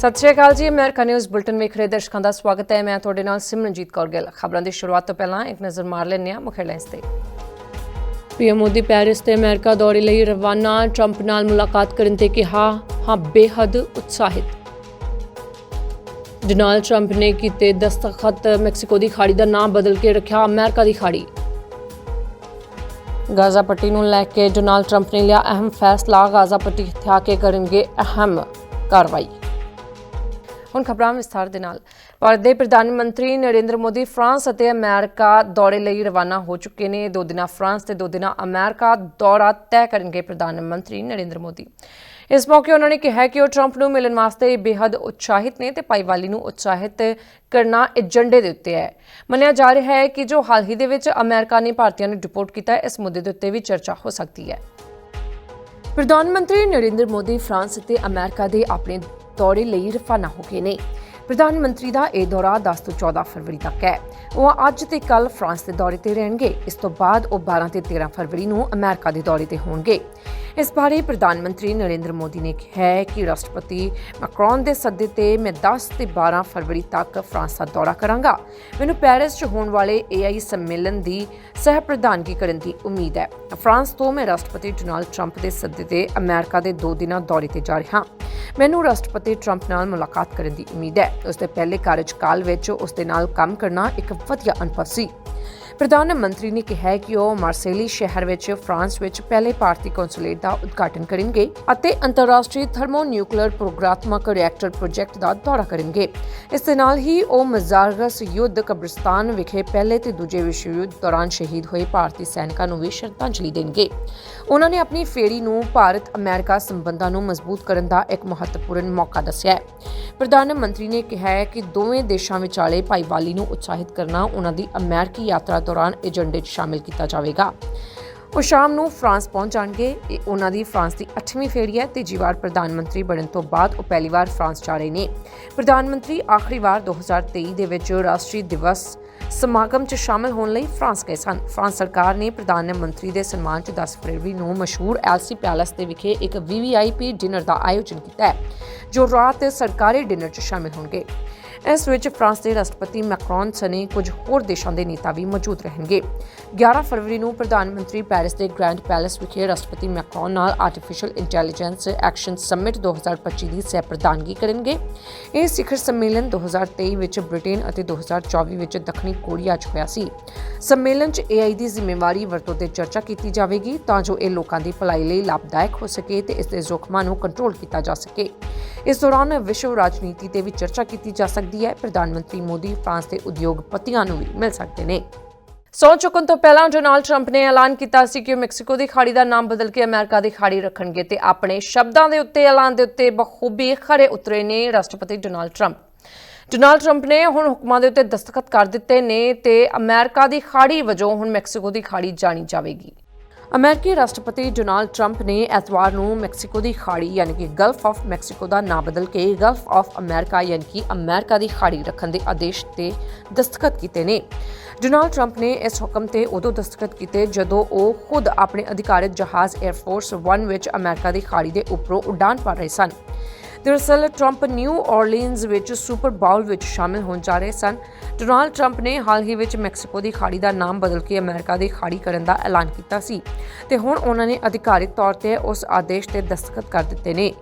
ਸਤਿ ਸ਼੍ਰੀ ਅਕਾਲ ਜੀ America news bulletin ਵੇਖ ਰਹੇ ਦਰਸ਼ਕਾਂ ਦਾ ਸਵਾਗਤ ਹੈ। ਮੈਂ ਤੁਹਾਡੇ ਨਾਲ ਸਿਮਰਨਜੀਤ ਕੌਰ ਗਿੱਲ। ਖਬਰਾਂ ਦੀ ਸ਼ੁਰੂਆਤ ਤੋਂ ਪਹਿਲਾਂ ਇੱਕ ਨਜ਼ਰ ਮਾਰ ਲੈਂਦੇ ਹਾਂ ਮੁੱਖ ਹੈਡਲਾਈਨਸ ਤੇ ਪੀਐਮ ਮੋਦੀ ਪੈਰਿਸ ਤੇ ਅਮਰੀਕਾ ਦੌਰੇ ਲਈ ਰਵਾਨਾ ਟਰੰਪ ਨਾਲ ਮੁਲਾਕਾਤ ਕਰਨ ਤੇ ਕਿਹਾ ਹਾਂ ਬੇਹੱਦ ਉਤਸ਼ਾਹਿਤ। ਡੋਨਾਲਡ ਟਰੰਪ ਨੇ ਕੀਤੇ ਦਸਤਖਤ ਮੈਕਸੀਕੋ ਦੀ ਖਾੜੀ ਦਾ ਨਾਮ ਬਦਲ ਕੇ ਰੱਖਿਆ ਅਮਰੀਕਾ ਦੀ ਖਾੜੀ। ਗਾਜ਼ਾ ਪੱਟੀ ਨੂੰ ਲੈ ਕੇ ਡੋਨਾਲਡ ਟਰੰਪ ਨੇ ਲਿਆ ਅਹਿਮ ਫੈਸਲਾ। ਗਾਜ਼ਾ ਪੱਟੀ ਹਥਿਆ ਕੇ ਕਰਨਗੇ ਅਹਿਮ ਕਾਰਵਾਈ। ਹੁਣ ਖਬਰਾਂ ਵਿਸਥਾਰ ਦੇ ਨਾਲ। ਭਾਰਤ ਦੇ ਪ੍ਰਧਾਨ ਮੰਤਰੀ ਨਰਿੰਦਰ ਮੋਦੀ ਫਰਾਂਸ ਅਤੇ ਅਮਰੀਕਾ ਦੌਰੇ ਲਈ ਰਵਾਨਾ ਹੋ ਚੁੱਕੇ ਨੇ। ਦੋ ਦਿਨਾਂ ਫਰਾਂਸ ਤੇ ਦੋ ਦਿਨਾਂ ਅਮਰੀਕਾ ਦੌਰਾ ਤੈਅ ਕਰਨਗੇ ਪ੍ਰਧਾਨ ਮੰਤਰੀ ਨਰਿੰਦਰ ਮੋਦੀ। ਇਸ ਮੌਕੇ ਉਹਨਾਂ ਨੇ ਕਿਹਾ ਕਿ ਉਹ ਟਰੰਪ ਨੂੰ ਮਿਲਣ ਵਾਸਤੇ ਬੇहद ਉਤਸ਼ਾਹਿਤ ਨੇ ਤੇ ਭਾਈਵਾਲੀ ਨੂੰ ਉਤਸ਼ਾਹਿਤ ਕਰਨਾ ਏਜੰਡੇ ਦੇ ਉੱਤੇ ਹੈ। ਮੰਨਿਆ ਜਾ ਰਿਹਾ ਹੈ ਕਿ ਜੋ ਹਾਲ ਹੀ ਦੇ ਵਿੱਚ ਅਮਰੀਕਾ ਨੇ ਭਾਰਤੀਆਂ ਨੂੰ ਡਿਪੋਰਟ ਕੀਤਾ ਇਸ ਮੁੱਦੇ ਦੇ ਉੱਤੇ ਵੀ ਚਰਚਾ ਹੋ ਸਕਦੀ ਹੈ। ਪ੍ਰਧਾਨ ਮੰਤਰੀ ਨਰਿੰਦਰ ਮੋਦੀ ਫਰਾਂਸ ਅਤੇ ਅਮਰੀਕਾ ਦੇ ਆਪਣੇ ਦੌਰੇ ਲਈ ਰਵਾਨਾ ਹੋ ਗਏ ਨੇ। ਪ੍ਰਧਾਨ ਮੰਤਰੀ ਦਾ ਇਹ ਦੌਰਾ 10 ਤੋਂ 14 ਫਰਵਰੀ ਤੱਕ ਹੈ। ਉਹ ਅੱਜ ਤੇ ਕੱਲ ਫਰਾਂਸ ਦੇ ਦੌਰੇ ਤੇ ਰਹਿਣਗੇ। ਇਸ ਤੋਂ ਬਾਅਦ ਉਹ 12 ਤੇ 13 ਫਰਵਰੀ ਨੂੰ ਅਮਰੀਕਾ ਦੇ ਦੌਰੇ ਤੇ ਹੋਣਗੇ। ਇਸ ਬਾਰੇ ਪ੍ਰਧਾਨ ਮੰਤਰੀ ਨਰਿੰਦਰ ਮੋਦੀ ਨੇ ਕਿਹਾ ਕਿ ਰਾਸ਼ਟਰਪਤੀ ਮੈਕਰੋਨ ਦੇ ਸੱਦੇ ਤੇ ਮੈਂ 10 ਤੇ 12 ਫਰਵਰੀ ਤੱਕ ਫਰਾਂਸ ਦਾ ਦੌਰਾ ਕਰਾਂਗਾ। ਮੈਨੂੰ ਪੈਰਿਸ 'ਚ ਹੋਣ ਵਾਲੇ AI ਸੰਮੇਲਨ ਦੀ ਸਹਿ ਪ੍ਰਧਾਨਗੀ ਕਰਨ ਦੀ ਉਮੀਦ ਹੈ। ਫਰਾਂਸ ਤੋਂ ਮੈਂ ਰਾਸ਼ਟਰਪਤੀ ਡੋਨਾਲਡ ਟਰੰਪ ਦੇ ਸੱਦੇ ਤੇ ਅਮਰੀਕਾ ਦੇ ਦੋ ਦਿਨਾਂ ਦੌਰੇ ਤੇ ਜਾ ਰਿਹਾ ਮੈਨੂੰ ਰਾਸ਼ਟਰਪਤੀ ਟਰੰਪ ਨਾਲ ਮੁਲਾਕਾਤ ਕਰਨ ਦੀ ਉਮੀਦ ਹੈ। ਉਸ ਦੇ ਪਹਿਲੇ ਕਾਰਜਕਾਲ ਵਿੱਚ ਉਸ ਦੇ ਨਾਲ ਕੰਮ ਕਰਨਾ ਇੱਕ ਵਧੀਆ ਅਨੁਭਵ ਸੀ। ਪ੍ਰਧਾਨ ਮੰਤਰੀ ਨੇ ਕਿਹਾ ਕਿ ਉਹ ਮਾਰਸੇਲੀ ਸ਼ਹਿਰ ਵਿੱਚ, ਫਰਾਂਸ ਵਿੱਚ ਪਹਿਲੇ ਭਾਰਤੀ ਕੌਂਸੂਲੇਟ ਦਾ ਉਦਘਾਟਨ ਕਰਨਗੇ ਅਤੇ ਅੰਤਰਰਾਸ਼ਟਰੀ ਥਰਮੋਨਿਊਕਲੀਅਰ ਪ੍ਰੋਗਰਾਤਮਕ ਰਿਐਕਟਰ ਪ੍ਰੋਜੈਕਟ ਦਾ ਦੌਰਾ ਕਰਨਗੇ। ਇਸ ਦੇ ਨਾਲ ਹੀ ਉਹ ਮਜ਼ਾਰਗਸ ਯੁੱਧ ਕਬਰਸਤਾਨ ਵਿਖੇ ਪਹਿਲੇ ਤੇ ਦੂਜੇ ਵਿਸ਼ਵ ਯੁੱਧ ਦੌਰਾਨ ਸ਼ਹੀਦ ਹੋਏ ਭਾਰਤੀ ਸੈਨਿਕਾਂ ਨੂੰ ਵੀ ਸ਼ਰਧਾਂਜਲੀ ਦੇਣਗੇ। ਉਹਨਾਂ ਨੇ ਆਪਣੀ ਫੇਰੀ ਨੂੰ ਭਾਰਤ ਅਮਰੀਕਾ ਸੰਬੰਧਾਂ ਨੂੰ ਮਜ਼ਬੂਤ ਕਰਨ ਦਾ ਇੱਕ ਮਹੱਤਵਪੂਰਨ ਮੌਕਾ ਦੱਸਿਆ ਹੈ। ਪ੍ਰਧਾਨ ਮੰਤਰੀ ਨੇ ਕਿਹਾ ਹੈ ਕਿ ਦੋਵੇਂ ਦੇਸ਼ਾਂ ਵਿਚਾਲੇ ਭਾਈਵਾਲੀ ਨੂੰ ਉਤਸ਼ਾਹਿਤ ਕਰਨਾ, ਉਹਨਾਂ ਦੀ ਅਮਰੀਕੀ ਯਾਤਰਾ ਦੌਰਾਨ ਏਜੰਡੇ 'ਚ ਸ਼ਾਮਿਲ ਕੀਤਾ ਜਾਵੇਗਾ। ਉਹ ਸ਼ਾਮ ਨੂੰ ਫਰਾਂਸ ਪਹੁੰਚ ਜਾਣਗੇ। ਇਹ ਉਹਨਾਂ ਦੀ ਫਰਾਂਸ ਦੀ 8ਵੀਂ ਫੇਰੀ ਹੈ ਤੀਜੀ ਵਾਰ ਪ੍ਰਧਾਨ ਮੰਤਰੀ ਬਣਨ ਤੋਂ ਬਾਅਦ ਉਹ ਪਹਿਲੀ ਵਾਰ ਫਰਾਂਸ ਜਾ ਰਹੇ ਨੇ। ਪ੍ਰਧਾਨ ਮੰਤਰੀ ਆਖਰੀ ਵਾਰ 2023 ਦੇ ਵਿੱਚ ਰਾਸ਼ਟਰੀ ਦਿਵਸ ਸਮਾਗਮ 'ਚ ਸ਼ਾਮਲ ਹੋਣ ਲਈ ਫਰਾਂਸ ਗਏ ਸਨ। ਫਰਾਂਸ ਸਰਕਾਰ ਨੇ ਪ੍ਰਧਾਨ ਮੰਤਰੀ ਦੇ ਸਨਮਾਨ 'ਚ 10 ਫਰਵਰੀ ਨੂੰ ਮਸ਼ਹੂਰ ਐਲਸੀ ਪੈਲੇਸ ਦੇ ਵਿਖੇ ਇੱਕ ਵੀਵੀਆਈਪੀ ਡਿਨਰ ਦਾ ਆਯੋਜਨ ਕੀਤਾ ਹੈ, ਜੋ ਰਾਤ ਸਰਕਾਰੀ ਡਿਨਰ 'ਚ ਸ਼ਾਮਲ ਹੋਣਗੇ। ਇਸ ਵਿੱਚ ਫਰਾਂਸ ਦੇ ਰਾਸ਼ਟਰਪਤੀ ਮੈਕਰੋਨ ਸਣੇ ਕੁਝ ਹੋਰ ਦੇਸ਼ਾਂ ਦੇ ਨੇਤਾ ਵੀ ਮੌਜੂਦ ਰਹਿਣਗੇ। 11 ਫਰਵਰੀ ਨੂੰ ਪ੍ਰਧਾਨ ਮੰਤਰੀ ਪੈਰਿਸ ਦੇ ਗ੍ਰੈਂਡ ਪੈਲੇਸ ਵਿਖੇ ਰਾਸ਼ਟਰਪਤੀ ਮੈਕਰੋਨ ਨਾਲ ਆਰਟੀਫੀਸ਼ੀਅਲ ਇੰਟੈਲੀਜੈਂਸ ਐਕਸ਼ਨ ਸਮਿਟ 2025 ਦੀ ਸਹਿ ਪ੍ਰਧਾਨਗੀ ਕਰਨਗੇ। ਇਹ ਸਿਖਰ ਸੰਮੇਲਨ 2023 ਵਿੱਚ ਬ੍ਰਿਟੇਨ ਅਤੇ 2024 ਵਿੱਚ ਦੱਖਣੀ ਕੋਰੀਆ 'ਚ ਹੋਇਆ ਸੀ। ਸੰਮੇਲਨ 'ਚ AI ਦੀ ਜ਼ਿੰਮੇਵਾਰੀ ਵਰਤੋਂ ਤੇ ਚਰਚਾ ਕੀਤੀ ਜਾਵੇਗੀ ਤਾਂ ਜੋ ਇਹ ਲੋਕਾਂ ਦੀ ਭਲਾਈ ਲਈ ਲਾਭਦਾਇਕ ਹੋ ਸਕੇ ਤੇ ਇਸ ਦੇ ਜ਼ੋਖਮਾਂ ਨੂੰ ਕੰਟਰੋਲ ਕੀਤਾ ਜਾ ਸਕੇ। ਇਸ ਦੌਰਾਨ ਵਿਸ਼ਵ ਰਾਜਨੀਤੀ ਤੇ ਵੀ ਚਰਚਾ ਕੀਤੀ ਜਾ ਸਕਦੀ ਹੈ। ਪ੍ਰਧਾਨ ਮੰਤਰੀ ਮੋਦੀ ਫਰਾਂਸ ਦੇ ਉਦਯੋਗਪਤੀਆਂ ਨੂੰ ਵੀ ਮਿਲ ਸਕਦੇ ਨੇ। ਸੌ ਚੁੱਕਣ ਤੋਂ ਪਹਿਲਾਂ ਡੋਨਾਲਡ ਟਰੰਪ ਨੇ ਐਲਾਨ ਕੀਤਾ ਸੀ ਕਿ ਉਹ ਮੈਕਸੀਕੋ ਦੀ ਖਾੜੀ ਦਾ ਨਾਮ ਬਦਲ ਕੇ ਅਮਰੀਕਾ ਦੀ ਖਾੜੀ ਰੱਖਣਗੇ ਤੇ ਆਪਣੇ ਸ਼ਬਦਾਂ ਦੇ ਉੱਤੇ, ਐਲਾਨ ਦੇ ਉੱਤੇ ਬਖੂਬੀ ਖਰੇ ਉਤਰੇ ਨੇ ਰਾਸ਼ਟਰਪਤੀ ਡੋਨਾਲਡ ਟਰੰਪ। ਡੋਨਾਲਡ ਟਰੰਪ ਨੇ ਹੁਣ ਹੁਕਮਾਂ ਦੇ ਉੱਤੇ ਦਸਤਖਤ ਕਰ ਦਿੱਤੇ ਨੇ ਤੇ ਅਮਰੀਕਾ ਦੀ ਖਾੜੀ ਵਜੋਂ ਹੁਣ ਮੈਕਸੀਕੋ ਦੀ ਖਾੜੀ ਜਾਣੀ ਜਾਵੇਗੀ। ਅਮਰੀਕੀ ਰਾਸ਼ਟਰਪਤੀ ਡੋਨਾਲਡ ਟਰੰਪ ਨੇ ਐਤਵਾਰ ਨੂੰ ਮੈਕਸੀਕੋ ਦੀ ਖਾੜੀ, ਯਾਨੀ ਕਿ ਗਲਫ ਆਫ ਮੈਕਸੀਕੋ ਦਾ ਨਾਮ ਬਦਲ ਕੇ ਗਲਫ ਆਫ ਅਮਰੀਕਾ, ਯਾਨੀ ਕਿ ਅਮਰੀਕਾ ਦੀ ਖਾੜੀ ਰੱਖਣ ਦੇ ਆਦੇਸ਼ ਤੇ ਦਸਤਖਤ ਕੀਤੇ ਨੇ। ਡੋਨਾਲਡ ਟਰੰਪ ਨੇ ਇਸ ਹੁਕਮ ਤੇ ਉਦੋਂ ਦਸਤਖਤ ਕੀਤੇ ਜਦੋਂ ਉਹ ਖੁਦ ਆਪਣੇ ਅਧਿਕਾਰਿਤ ਜਹਾਜ਼ 에ਅਰ ਫੋਰਸ 1 ਵਿੱਚ ਅਮਰੀਕਾ ਦੀ ਖਾੜੀ ਦੇ ਉੱਪਰੋਂ ਉਡਾਨ ਭਰ ਰਹੇ ਸਨ। ਦਰਅਸਲ, ਟਰੰਪ ਨਿਊ ਔਰਲੀਨਜ਼ ਵਿੱਚ ਸੁਪਰ ਬਾਊਲ ਵਿੱਚ ਸ਼ਾਮਿਲ ਹੋਣ ਜਾ ਰਹੇ ਸਨ। ਡੋਨਾਲਡ ਟਰੰਪ ਨੇ ਹਾਲ ਹੀ ਵਿੱਚ ਮੈਕਸੀਕੋ ਦੀ ਖਾੜੀ ਦਾ ਨਾਮ ਬਦਲ ਕੇ ਅਮਰੀਕਾ ਦੀ ਖਾੜੀ ਕਰਨ ਦਾ ਐਲਾਨ ਕੀਤਾ ਸੀ ਤੇ ਹੁਣ ਉਹਨਾਂ ਨੇ ਅਧਿਕਾਰਿਤ ਤੌਰ ਤੇ ਉਸ ਆਦੇਸ਼ ਤੇ ਦਸਤਖਤ ਕਰ ਦਿੱਤੇ ਨੇ।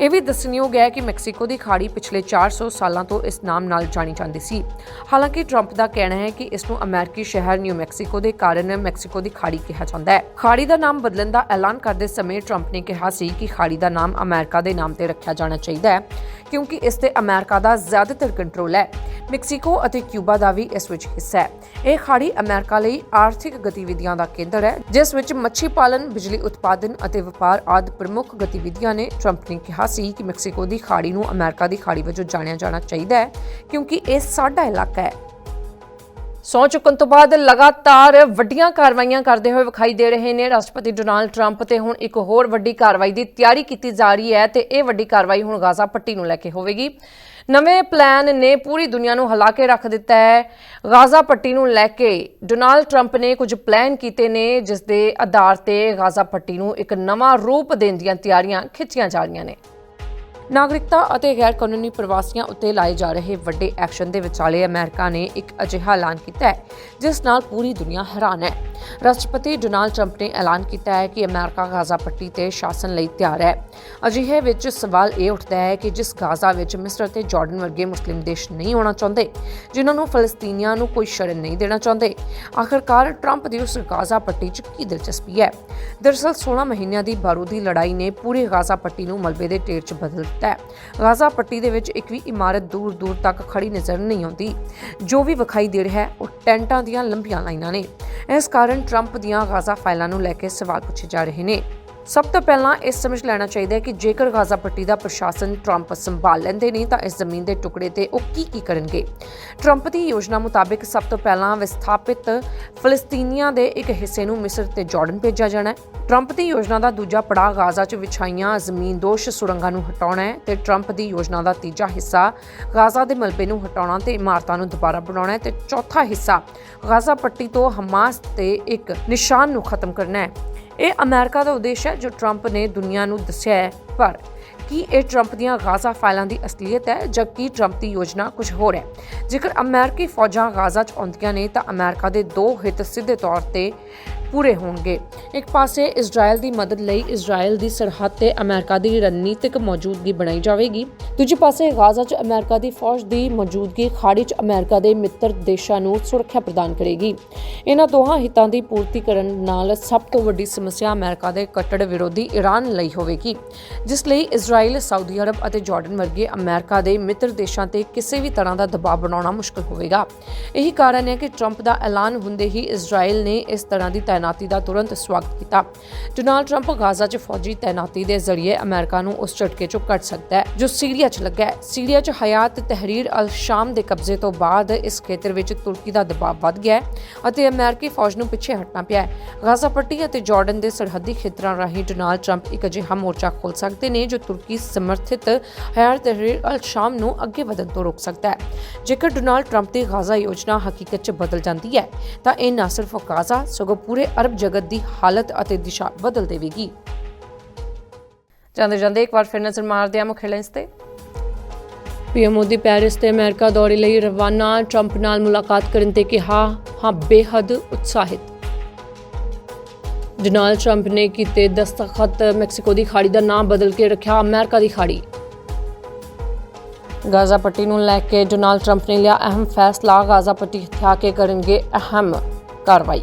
ਇਹ ਵੀ ਦੱਸਣਯੋਗ ਹੈ ਕਿ ਮੈਕਸੀਕੋ ਦੀ ਖਾੜੀ ਪਿਛਲੇ 400 ਸਾਲਾਂ ਤੋਂ ਇਸ ਨਾਮ ਨਾਲ ਜਾਣੀ ਜਾਂਦੀ ਸੀ। ਹਾਲਾਂਕਿ, ਟਰੰਪ ਦਾ ਕਹਿਣਾ ਹੈ ਕਿ ਇਸ ਨੂੰ ਅਮਰੀਕੀ ਸ਼ਹਿਰ ਨਿਊ ਮੈਕਸੀਕੋ ਦੇ ਕਾਰਨ ਮੈਕਸੀਕੋ ਦੀ ਖਾੜੀ ਕਿਹਾ ਜਾਂਦਾ ਹੈ। ਖਾੜੀ ਦਾ ਨਾਮ ਬਦਲਣ ਦਾ ਐਲਾਨ ਕਰਦੇ ਸਮੇਂ ਟਰੰਪ ਨੇ ਕਿਹਾ ਸੀ ਕਿ ਖਾੜੀ ਦਾ ਨਾਮ ਅਮਰੀਕਾ ਦੇ ਨਾਮ ਤੇ ਰੱਖਿਆ ਜਾਣਾ ਚਾਹੀਦਾ ਹੈ, ਕਿਉਂਕਿ ਇਸ ਤੇ ਅਮਰੀਕਾ ਦਾ ਜ਼ਿਆਦਾਤਰ ਕੰਟਰੋਲ ਹੈ। ਮੈਕਸੀਕੋ ਅਤੇ ਕਿਊਬਾ ਦਾ ਵੀ ਇਸ ਵਿੱਚ ਹਿੱਸਾ ਹੈ। ਇਹ ਖਾੜੀ ਅਮਰੀਕਾ ਲਈ ਆਰਥਿਕ ਗਤੀਵਿਧੀਆਂ ਦਾ ਕੇਂਦਰ ਹੈ, ਜਿਸ ਵਿੱਚ ਮੱਛੀ ਪਾਲਨ ਬਿਜਲੀ ਉਤਪਾਦਨ ਅਤੇ ਵਪਾਰ ਆਦਿ ਪ੍ਰਮੁੱਖ ਗਤੀਵਿਧੀਆਂ ਨੇ ਟਰੰਪ ਨੇ ਕਿਹਾ ਸੀ ਕਿ ਮੈਕਸੀਕੋ ਦੀ ਖਾੜੀ ਨੂੰ ਅਮਰੀਕਾ ਦੀ ਖਾੜੀ ਵਜੋਂ ਜਾਣਿਆ ਜਾਣਾ ਚਾਹੀਦਾ ਹੈ, ਕਿਉਂਕਿ ਇਹ ਸਾਡਾ ਇਲਾਕਾ ਹੈ। ਸੌ ਚੁੱਕਣ ਤੋਂ ਬਾਅਦ ਲਗਾਤਾਰ ਵੱਡੀਆਂ ਕਾਰਵਾਈਆਂ ਕਰਦੇ ਹੋਏ ਵਿਖਾਈ ਦੇ ਰਹੇ ਨੇ। ਰਾਸ਼ਟਰਪਤੀ ਡੋਨਾਲਡ ਟਰੰਪ ਤੇ ਹੁਣ ਇੱਕ ਹੋਰ ਵੱਡੀ ਕਾਰਵਾਈ ਦੀ ਤਿਆਰੀ ਕੀਤੀ ਜਾ ਰਹੀ ਹੈ ਤੇ ਇਹ ਵੱਡੀ ਕਾਰਵਾਈ ਹੁਣ ਗਾਜ਼ਾ ਪੱਟੀ ਨੂੰ ਲੈ ਕੇ ਹੋਵੇਗੀ। ਨਵੇਂ ਪਲਾਨ ਨੇ ਪੂਰੀ ਦੁਨੀਆ ਨੂੰ ਹਿਲਾ ਕੇ ਰੱਖ ਦਿੱਤਾ ਹੈ। ਗਾਜ਼ਾ ਪੱਟੀ ਨੂੰ ਲੈ ਕੇ ਡੋਨਾਲਡ ਟਰੰਪ ਨੇ ਕੁਝ ਪਲਾਨ ਕੀਤੇ ਨੇ, ਜਿਸ ਦੇ ਆਧਾਰ ਤੇ ਗਾਜ਼ਾ ਪੱਟੀ ਨੂੰ ਇੱਕ ਨਵਾਂ ਰੂਪ ਦੇਣ ਦੀਆਂ ਤਿਆਰੀਆਂ ਖਿੱਚੀਆਂ ਜਾ ਰਹੀਆਂ ਨੇ। ਨਾਗਰਿਕਤਾ ਅਤੇ ਗੈਰ ਕਾਨੂੰਨੀ ਪ੍ਰਵਾਸੀਆਂ ਉੱਤੇ ਲਾਏ ਜਾ ਰਹੇ ਵੱਡੇ ਐਕਸ਼ਨ ਦੇ ਵਿਚਾਲੇ ਅਮਰੀਕਾ ਨੇ ਇੱਕ ਅਜਿਹਾ ਐਲਾਨ ਕੀਤਾ ਹੈ, ਜਿਸ ਨਾਲ ਪੂਰੀ ਦੁਨੀਆ ਹੈਰਾਨ ਹੈ। ਰਾਸ਼ਟਰਪਤੀ ਡੋਨਾਲਡ ਟਰੰਪ ਨੇ ਐਲਾਨ ਕੀਤਾ ਹੈ ਕਿ ਅਮਰੀਕਾ ਗਾਜ਼ਾ ਪੱਟੀ ਤੇ ਸ਼ਾਸਨ ਲਈ ਤਿਆਰ ਹੈ। ਅਜਿਹੇ ਵਿੱਚ ਸਵਾਲ ਇਹ ਉੱਠਦਾ ਹੈ ਕਿ ਜਿਸ ਗਾਜ਼ਾ ਵਿੱਚ ਮਿਸਰ ਅਤੇ ਜਾਰਡਨ ਵਰਗੇ ਮੁਸਲਿਮ ਦੇਸ਼ ਨਹੀਂ ਹੋਣਾ ਚਾਹੁੰਦੇ, ਜਿਨ੍ਹਾਂ ਨੂੰ ਫਲਸਤੀਨੀਆਂ ਨੂੰ ਕੋਈ ਸ਼ਰਨ ਨਹੀਂ ਦੇਣਾ ਚਾਹੁੰਦੇ, ਆਖਰਕਾਰ ਟਰੰਪ ਦੀ ਉਸ ਗਾਜ਼ਾ ਪੱਟੀ 'ਚ ਕੀ ਦਿਲਚਸਪੀ ਹੈ? ਦਰਅਸਲ 16 ਮਹੀਨਿਆਂ ਦੀ ਬਾਰੂਦੀ ਲੜਾਈ ਨੇ ਪੂਰੇ ਗਾਜ਼ਾ ਪੱਟੀ ਨੂੰ ਮਲਬੇ ਦੇ ਢੇਰ 'ਚ ਬਦਲ ਦਿੱਤਾ ਹੈ। ਗਾਜ਼ਾ ਪੱਟੀ ਦੇ ਵਿੱਚ ਇੱਕ ਵੀ ਇਮਾਰਤ ਦੂਰ ਦੂਰ ਤੱਕ ਖੜੀ ਨਜ਼ਰ ਨਹੀਂ ਆਉਂਦੀ। ਜੋ ਵੀ ਵਿਖਾਈ ਦੇ ਰਿਹਾ ਹੈ, ਉਹ ਟੈਂਟਾਂ ਦੀਆਂ ਲੰਬੀਆਂ ਲਾਈਨਾਂ ਨੇ। ਇਸ ਕਾਰਨ ਟਰੰਪ ਦੀਆਂ ਗਾਜ਼ਾ ਫਾਈਲਾਂ ਨੂੰ ਲੈ ਕੇ ਸਵਾਲ ਪੁੱਛੇ ਜਾ ਰਹੇ ਨੇ। ਸਭ ਤੋਂ ਪਹਿਲਾਂ ਇਹ ਸਮਝ ਲੈਣਾ ਚਾਹੀਦਾ ਹੈ ਕਿ ਜੇਕਰ ਗਾਜ਼ਾ ਪੱਟੀ ਦਾ ਪ੍ਰਸ਼ਾਸਨ ਟਰੰਪ ਸੰਭਾਲ ਲੈਂਦੇ ਨੇ, ਤਾਂ ਇਸ ਜ਼ਮੀਨ ਦੇ ਟੁਕੜੇ ਤੇ ਉਹ ਕੀ ਕੀ ਕਰਨਗੇ? ਟਰੰਪ ਦੀ ਯੋਜਨਾ ਮੁਤਾਬਕ ਸਭ ਤੋਂ ਪਹਿਲਾਂ ਵਿਸਥਾਪਿਤ ਫਲਸਤੀਨੀਆਂ ਦੇ ਇੱਕ ਹਿੱਸੇ ਨੂੰ ਮਿਸਰ ਤੇ ਜਾਰਡਨ ਭੇਜਿਆ ਜਾਣਾ ਹੈ। ਟਰੰਪ ਦੀ ਯੋਜਨਾ ਦਾ ਦੂਜਾ ਪੜਾਅ ਗਾਜ਼ਾ 'ਚ ਵਿਛਾਈਆਂ ਜ਼ਮੀਨਦੋਸ਼ ਸੁਰੰਗਾਂ ਨੂੰ ਹਟਾਉਣਾ ਹੈ ਤੇ ਟਰੰਪ ਦੀ ਯੋਜਨਾ ਦਾ ਤੀਜਾ ਹਿੱਸਾ ਗਾਜ਼ਾ ਦੇ ਮਲਬੇ ਨੂੰ ਹਟਾਉਣਾ ਤੇ ਇਮਾਰਤਾਂ ਨੂੰ ਦੁਬਾਰਾ ਬਣਾਉਣਾ ਹੈ ਤੇ ਚੌਥਾ ਹਿੱਸਾ ਗਾਜ਼ਾ ਪੱਟੀ ਤੋਂ ਹਮਾਸ ਤੇ ਇੱਕ ਨਿਸ਼ਾਨ ਨੂੰ ਖਤਮ ਕਰਨਾ ਹੈ। ਇਹ ਅਮਰੀਕਾ ਦਾ ਉਦੇਸ਼ ਹੈ ਜੋ ਟਰੰਪ ਨੇ ਦੁਨੀਆ ਨੂੰ ਦੱਸਿਆ ਹੈ। ਪਰ ਕੀ ਇਹ ਟਰੰਪ ਦੀਆਂ ਗਾਜ਼ਾ ਫਾਈਲਾਂ ਦੀ ਅਸਲੀਅਤ ਹੈ ਜਦਕਿ ਟਰੰਪ ਦੀ ਯੋਜਨਾ ਕੁਝ ਹੋਰ ਹੈ? ਜੇਕਰ ਅਮਰੀਕੀ ਫੌਜਾਂ ਗਾਜ਼ਾ 'ਚ ਆਉਂਦੀਆਂ ਨੇ ਤਾਂ ਅਮਰੀਕਾ ਦੇ ਦੋ ਹਿੱਤ ਸਿੱਧੇ ਤੌਰ ਤੇ ਪੂਰੇ ਹੋਣਗੇ। ਇੱਕ ਪਾਸੇ ਇਜ਼ਰਾਈਲ ਦੀ ਮਦਦ ਲਈ ਇਜ਼ਰਾਈਲ ਦੀ ਸਰਹੱਦ ਤੇ ਅਮਰੀਕਾ ਦੀ ਰਣਨੀਤਿਕ ਮੌਜੂਦਗੀ ਬਣਾਈ ਜਾਵੇਗੀ। ਦੂਜੇ ਪਾਸੇ ਗਾਜ਼ਾ 'ਚ ਅਮਰੀਕਾ ਦੀ ਫੌਜ ਦੀ ਮੌਜੂਦਗੀ ਖਾੜੀ 'ਚ ਅਮਰੀਕਾ ਦੇ ਮਿੱਤਰ ਦੇਸ਼ਾਂ ਨੂੰ ਸੁਰੱਖਿਆ ਪ੍ਰਦਾਨ ਕਰੇਗੀ। ਇਹਨਾਂ ਦੋਹਾਂ ਹਿੱਤਾਂ ਦੀ ਪੂਰਤੀ ਕਰਨ ਨਾਲ ਸਭ ਤੋਂ ਵੱਡੀ ਸਮੱਸਿਆ ਅਮਰੀਕਾ ਦੇ ਕੱਟੜ ਵਿਰੋਧੀ ਈਰਾਨ ਲਈ ਹੋਵੇਗੀ, ਜਿਸ ਲਈ ਇਜ਼ਰਾਈਲ ਸਾਊਦੀ ਅਰਬ ਅਤੇ ਜਾਰਡਨ ਵਰਗੇ ਅਮਰੀਕਾ ਦੇ ਮਿੱਤਰ ਦੇਸ਼ਾਂ ਤੇ ਕਿਸੇ ਵੀ ਤਰ੍ਹਾਂ ਦਾ ਦਬਾਅ ਬਣਾਉਣਾ ਮੁਸ਼ਕਲ ਹੋਵੇਗਾ। ਇਹੀ ਕਾਰਨ ਹੈ ਕਿ ਟਰੰਪ ਦਾ ਐਲਾਨ ਹੁੰਦੇ ਹੀ ਇਜ਼ਰਾਈਲ ਨੇ ਇਸ ਤਰ੍ਹਾਂ ਦੀ ਤਾਇਨਾਤੀ ਦਾ ਤੁਰੰਤ ਸਵਾਗਤ ਕੀਤਾ। ਡੋਨਾਲਡ ਟਰੰਪ ਗਾਜ਼ਾ 'ਚ ਫੌਜੀ ਤਾਇਨਾਤੀ ਦੇ ਜ਼ਰੀਏ ਅਮਰੀਕਾ ਨੂੰ ਉਸ ਝਟਕੇ 'ਚੋਂ ਕੱਢ ਸਕਦਾ ਹੈ, ਜੋ ਸੀਰੀਆ 'ਚ ਲੱਗਾ ਹੈ। ਸੀਰੀਆ 'ਚ ਹਯਾਤ ਤਹਿਰੀਰ ਅਲ ਸ਼ਾਮ ਦੇ ਕਬਜ਼ੇ ਤੋਂ ਬਾਅਦ ਇਸ ਖੇਤਰ ਵਿੱਚ ਤੁਰਕੀ ਦਾ ਦਬਾਅ ਵੱਧ ਗਿਆ ਹੈ ਅਤੇ ਅਮਰੀਕੀ ਫੌਜ ਨੂੰ ਪਿੱਛੇ ਹਟਣਾ ਪਿਆ ਹੈ। ਗਾਜ਼ਾ ਪੱਟੀ ਅਤੇ ਜਾਰਡਨ ਦੇ ਸਰਹੱਦੀ ਖੇਤਰਾਂ ਰਾਹੀਂ ਡੋਨਾਲਡ ਟਰੰਪ ਇੱਕ ਅਜਿਹਾ ਮੋਰਚਾ ਖੋਲ ਸਕਦੇ ਨੇ, ਜੋ ਤੁਰਕੀ ਸਮਰਥਿਤ ਹਯਾਤ ਤਹਿਰੀਰ ਅਲ ਸ਼ਾਮ ਨੂੰ ਅੱਗੇ ਵਧਣ ਤੋਂ ਰੋਕ ਸਕਦਾ ਹੈ। ਜੇਕਰ ਡੋਨਾਲਡ ਟਰੰਪ ਦੀ ਗਾਜ਼ਾ ਯੋਜਨਾ ਹਕੀਕਤ 'ਚ ਬਦਲ ਜਾਂਦੀ ਹੈ, ਤਾਂ ਇਹ ਨਾ ਸਿਰਫ ਗਾਜ਼ਾ, ਸਗੋਂ ਪੂਰੇ ਅਰਬ ਜਗਤ ਦੀ ਹਾਲਤ ਅਤੇ ਦਿਸ਼ਾ ਬਦਲ ਦੇਵੇਗੀ। ਜਾਂਦੇ ਜਾਂਦੇ ਇੱਕ ਵਾਰ ਫਿਰ ਨਜ਼ਰ ਮਾਰਦੇ ਹਾਂ ਮੁੱਖ ਹੈਡਲਾਈਨਸ ਤੇ। ਪੀਐਮ ਮੋਦੀ ਪੈਰਿਸ ਤੇ ਅਮਰੀਕਾ ਦੌਰੇ ਲਈ ਰਵਾਨਾ ਟਰੰਪ ਨਾਲ ਮੁਲਾਕਾਤ ਕਰਨ ਤੇ ਕਿਹਾ ਹਾਂ ਬੇਹੱਦ ਉਤਸ਼ਾਹਿਤ। ਡੋਨਾਲਡ ਟਰੰਪ ਨੇ ਕੀਤੇ ਦਸਤਖਤ ਮੈਕਸੀਕੋ ਦੀ ਖਾੜੀ ਦਾ ਨਾਮ ਬਦਲ ਕੇ ਰੱਖਿਆ ਅਮਰੀਕਾ ਦੀ ਖਾੜੀ। ਗਾਜ਼ਾ ਪੱਟੀ ਨੂੰ ਲੈ ਕੇ ਡੋਨਾਲਡ ਟਰੰਪ ਨੇ ਲਿਆ ਅਹਿਮ ਫੈਸਲਾ ਗਾਜ਼ਾ ਪੱਟੀ ਹਥਿਆ ਕੇ ਕਰਨਗੇ ਅਹਿਮ ਕਾਰਵਾਈ।